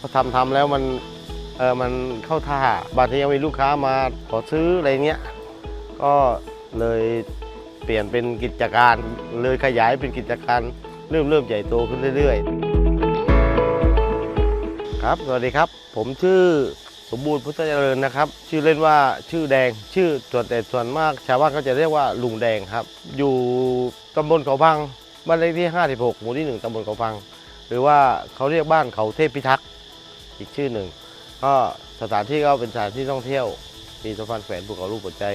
พอทำทำแล้วมันเออมันเข้าท่าบางทียังมีลูกค้ามาขอซื้ออะไรเงี้ยก็เลยเปลี่ยนเป็นกิจการเลยขยายเป็นกิจการเริ่มเริ่มใหญ่โตขึ้นเรื่อยๆ ครับสวัสดีครับ ผมชื่อสมบูรณ์พุทธเจริญนะครับ ชื่อเล่นว่าชื่อแดงชื่อส่วนแต่ส่วนมาก ชาวบ้านเขาจะเรียกว่าลุงแดงครับ อยู่ตำบลเขาพังบ้านเลขที่ 56 หมู่ที่ 1ตำบลเขาพัง หรือว่าเขาเรียกบ้านเขาเทพพิทักษ์ อีกชื่อหนึ่ง ก็สถานที่ก็เป็นสถานที่ท่องเที่ยว มีสะพานแขวนภูเขาลูกหัวใจ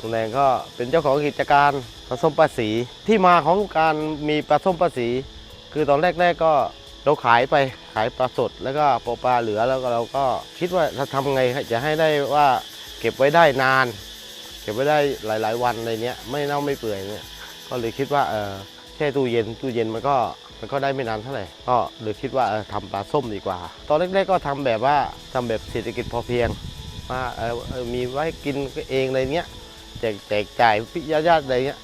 ลุงแดงก็เป็นเจ้าของกิจการปลาส้มปลาสีที่มาของการมีปลาส้มปลาสี คือตอนแรกๆก็เราขายไปขายปลาสดแล้วก็พอปลาเหลือแล้วก็เราก็คิดว่าจะทำไงจะให้ได้ว่าเก็บไว้ได้นาน เก็บไว้ได้หลาย ๆ วันอะไรเนี้ยไม่เน่าไม่เปื่อยเนี่ยก็เลยคิดว่าเออแช่ตู้เย็นตู้เย็นมันก็ มันก็ได้ไม่นานเท่าไหร่ ก็เลยคิดว่าเออทำปลาส้มดีกว่า ตอนแรกๆก็ทำแบบว่าทำแบบเศรษฐกิจพอเพียงว่ามีไว้กินเองอะไรเนี้ยแจกแจกจ่ายพี่ญาติอะไรเงี้ย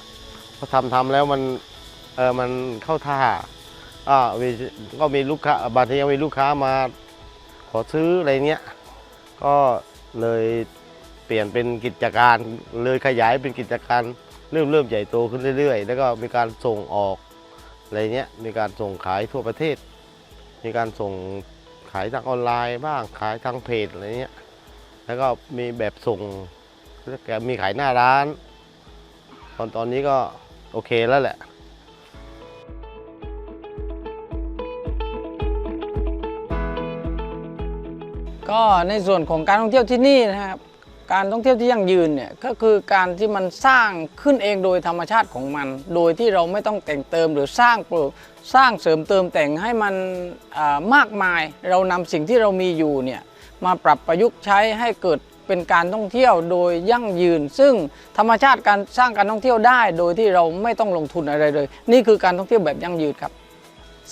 พอทำทำแล้วมันเออมันเข้าท่าอ่ามีก็มีลูกค้าบางทียังมีลูกค้ามาขอซื้ออะไรเนี้ยก็เลยเปลี่ยนเป็นกิจการเลยขยายเป็นกิจการเริ่มเริ่มใหญ่โตขึ้นเรื่อยๆ แล้วก็มีการส่งออก อะไรเนี้ยมีการส่งขายทั่วประเทศ มีการส่งขายทางออนไลน์บ้างขายทางเพจอะไรเนี้ยแล้วก็มีแบบส่งมีขายหน้าร้าน ตอนตอนนี้ก็โอเคแล้วแหละก็ในส่วนของการท่องเที่ยวที่นี่นะครับ การท่องเที่ยวที่ยั่งยืนเนี่ยก็คือการที่มันสร้างขึ้นเองโดยธรรมชาติของมัน โดยที่เราไม่ต้องแต่งเติมหรือสร้างปลูกสร้างเสริมเติมแต่งให้มันมากมาย เรานำสิ่งที่เรามีอยู่เนี่ยมาปรับประยุกต์ใช้ให้เกิดเป็นการท่องเที่ยวโดยยั่งยืน ซึ่งธรรมชาติการสร้างการท่องเที่ยวได้ โดยที่เราไม่ต้องลงทุนอะไรเลย นี่คือการท่องเที่ยวแบบยั่งยืนครับ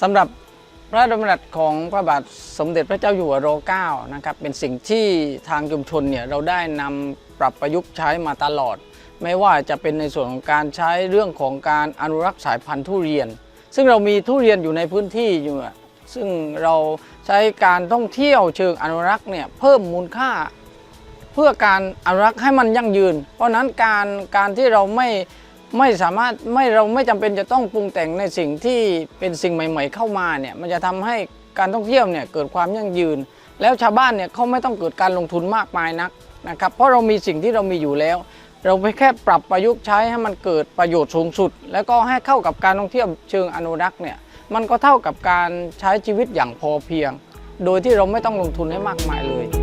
สำหรับ ระราชดำรัสของพระบาทสมเด็จพระเจ้าอยู่หัวร9นะครับเป็นสิ่งที่ทางชุมชนเนี่ยเราได้นำปรับประยุกต์ใช้มาตลอด ไม่ว่าจะเป็นในส่วนของการใช้เรื่องของการอนุรักษ์สายพันธุ์ทุเรียน ซึ่งเรามีทุเรียนอยู่ในพื้นที่อยู่ซึ่งเราใช้การท่องเที่ยวเชิงอนุรักษ์เนี่ยเพิ่มมูลค่า เพื่อการอนุรักษ์ให้มันยั่งยืน เพราะนั้นการการที่เราไม่ ไม่สามารถไม่เราไม่จำเป็นจะต้องปรุงแต่งในสิ่งที่เป็นสิ่งใหม่ ๆ เข้ามาเนี่ยมันจะทำให้การท่องเที่ยวเนี่ยเกิดความยั่งยืน แล้วชาวบ้านเนี่ยเขาไม่ต้องเกิดการลงทุนมากมายนักนะครับเพราะเรามีสิ่งที่เรามีอยู่แล้ว เราไปแค่ปรับประยุกต์ใช้ให้มันเกิดประโยชน์สูงสุด แล้วก็ให้เข้ากับการท่องเที่ยวเชิงอนุรักษ์เนี่ยมันก็เท่ากับการใช้ชีวิตอย่างพอเพียง โดยที่เราไม่ต้องลงทุนให้มากมายเลย